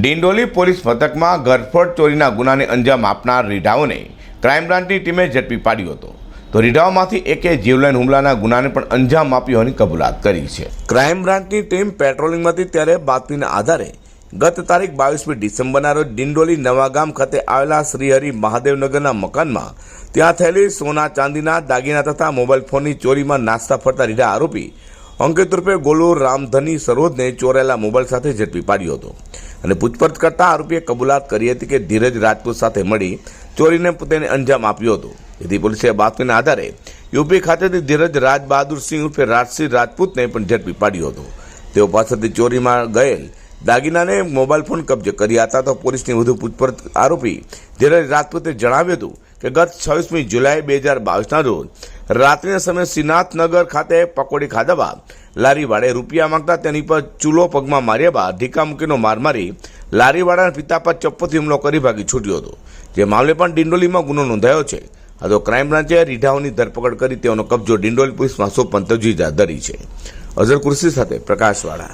Dindoli police મથકમાં ઘરફોડ ચોરીના ગુનાને અંજામ આપનાર રીઢાઓને ક્રાઇમ બ્રાન્ચની ટીમે ઝડપી પાડ્યો હતો. તો રીઢાઓમાંથી એકે જીવલેણ હુમલાના ગુનાને પણ અંજામ આપ્યો હોવાની કબૂલાત કરી છે. ક્રાઇમ બ્રાન્ચની ટીમ પેટ્રોલિંગમાંથી ત્યારે બાતમીના આધારે ગત તારીખ બાવીસમી ડિસેમ્બરના રોજ ડિંડોલી નવાગામ ખાતે આવેલા શ્રીહરિ મહાદેવનગરના મકાનમાં ત્યાં થયેલી સોના ચાંદીના, દાગીના તથા મોબાઈલ ફોનની ચોરીમાં નાસ્તા ફરતા રીઢા આરોપી અંકિત રૂપે ગોલુ રામધની સરોજને ચોરેલા મોબાઈલ સાથે ઝડપી પાડ્યો હતો. અને પૂછપરછ કરતાં આરોપીએ કબૂલાત કરી હતી કે ધીરજ રાજપૂત સાથે મળી ચોરીને તેને અંજામ આપ્યો હતો. જેથી પોલીસે બાતમીના આધારે યુપી ખાતેથી ધીરજ રાજ બહાદુરસિંહ ઉર્ફે રાજસિંહ રાજપૂતને પણ ઝડપી પાડ્યો હતો. તેઓ પાસેથી ચોરીમાં ગયેલ દાગીનાને મોબાઈલ ફોન કબજે કર્યા હતા તો પોલીસની વધુ પૂછપરછ આરોપી ધીરજ રાજપૂતે જણાવ્યું હતું કે ગત છવ્વીસમી જુલાઈ બે હજાર બાવીસના રોજ રાત્રિના સમયે શ્રીનાથનગર ખાતે પકોડી ખાધા બાદ લારીવાળે રૂપિયા માંગતા તેની પર ચૂલો પગમાં માર્યા બાદ ધીકા મૂકીનો માર મારી લારીવાળાના પિતા પર ચપ્પોથી હુમલો કરી ભાગી છૂટ્યો હતો. જે મામલે પણ ડિંડોલીમાં ગુનો નોંધાયો છે. આ તો ક્રાઇમ બ્રાન્ચે રીઢાઓની ધરપકડ કરી તેઓનો કબજો ડિંડોલી પોલીસમાં સોંપવાની તજવીજ હાથ ધરી છે. અઝર કુર્સી સાથે પ્રકાશવાળા.